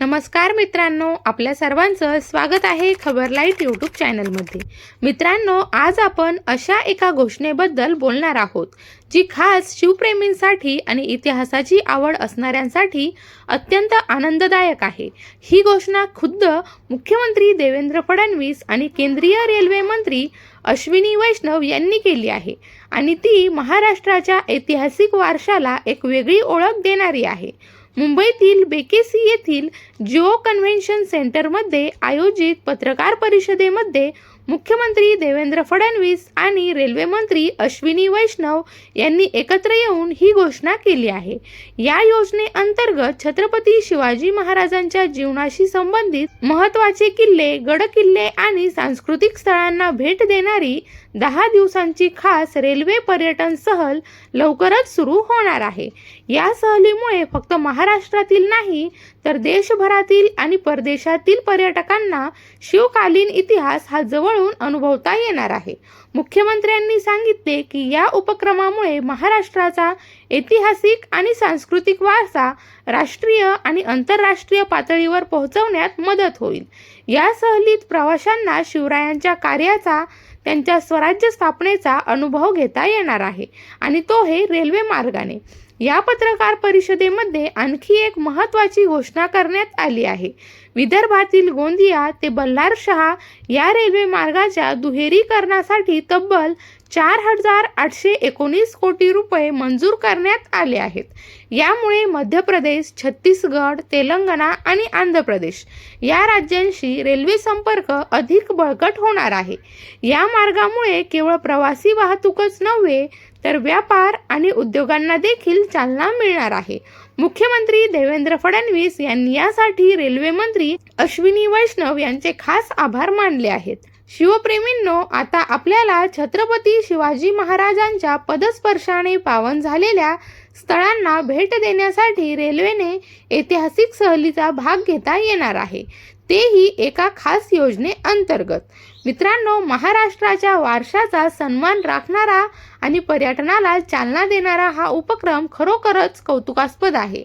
नमस्कार मित्रांनो आपल्या सर्वांचं स्वागत आहे खबर लाइट यूट्यूब चॅनलमध्ये. मित्रांनो आज आपण अशा एका घोषणेबद्दल बोलणार आहोत जी खास शिवप्रेमींसाठी आणि इतिहासाची आवड असणाऱ्यांसाठी अत्यंत आनंददायक आहे. ही घोषणा खुद्द मुख्यमंत्री देवेंद्र फडणवीस आणि केंद्रीय रेल्वे मंत्री अश्विनी वैष्णव यांनी केली आहे आणि ती महाराष्ट्राच्या ऐतिहासिक वारशाला एक वेगळी ओळख देणारी आहे. मुंबईतील बेकेसी येथील जिओ कन्व्हेन्शन सेंटरमध्ये आयोजित पत्रकार परिषदेमध्ये मुख्यमंत्री देवेंद्र फडणवीस आणि रेल्वेमंत्री अश्विनी वैष्णव यांनी एकत्र येऊन ही घोषणा केली आहे. या योजनेअंतर्गत छत्रपती शिवाजी महाराजांच्या जीवनाशी संबंधित महत्त्वाचे किल्ले गडकिल्ले आणि सांस्कृतिक स्थळांना भेट देणारी दहा दिवसांची खास रेल्वे पर्यटन सहल लवकरच सुरू होणार आहे. या सहलीमुळे फक्त महाराष्ट्रातील नाही तर देशभरातील आणि परदेशातील पर्यटकांना शिवकालीन इतिहास हा जवळून अनुभवता येणार आहे. मुख्यमंत्र्यांनी सांगितले की या उपक्रमामुळे महाराष्ट्राचा ऐतिहासिक आणि सांस्कृतिक वारसा राष्ट्रीय आणि आंतरराष्ट्रीय पातळीवर पोहोचवण्यात मदत होईल. या सहलीत प्रवाशांना शिवरायांच्या कार्याचा त्यांच्या स्वराज्य स्थापनेचा अनुभव घेता येणार आहे. आणि तो हे रेल्वे मार्गाने. या पत्रकार परिषदेमध्ये आणखी एक महत्त्वाची घोषणा करण्यात आली आहे. विदर्भातील गोंदिया ते बल्लारशहा या रेल्वे मार्गाच्या दुहेरीकरणासाठी तब्बल चार हजार आठशे एकोणीस कोटी रुपये मंजूर करण्यात आले आहेत. यामुळे मध्य प्रदेश छत्तीसगड तेलंगणा आणि आंध्र प्रदेश या राज्यांशी रेल्वे संपर्क अधिक बळकट होणार आहे. या मार्गामुळे केवळ प्रवासी वाहतूकच नव्हे तर व्यापार आणि उद्योगांना देखील चालना मिळणार आहे. मुख्यमंत्री देवेंद्र फडणवीस यांनी यासाठी रेल्वे मंत्री अश्विनी वैष्णव यांचे खास आभार मानले आहेत. शिवप्रेमींनो आता आपल्याला छत्रपती शिवाजी महाराजांच्या पदस्पर्शाने पावन झालेल्या स्थळांना भेट देण्यासाठी रेल्वेने ऐतिहासिक सहलीचा भाग घेता येणार आहे. तेही एका खास योजनेअंतर्गत मित्रांनो महाराष्ट्राच्या वारशाचा सन्मान राखणारा आणि पर्यटनाला चालना देणारा हा उपक्रम खरोखरच कौतुकास्पद आहे.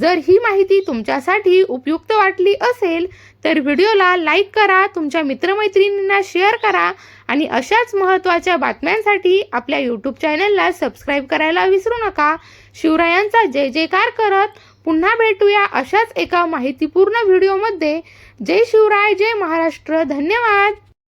जर ही माहिती तुमच्यासाठी उपयुक्त वाटली असेल तर व्हिडिओला लाईक करा तुमच्या मित्रमैत्रिणींना शेअर करा आणि अशाच महत्त्वाच्या बातम्यांसाठी आपल्या यूट्यूब चॅनलला सबस्क्राईब करायला विसरू नका. शिवरायांचा जय जयकार करत पुन्हा भेटूया अशाच एका माहितीपूर्ण व्हिडिओमध्ये. जय शिवराय जय महाराष्ट्र. धन्यवाद.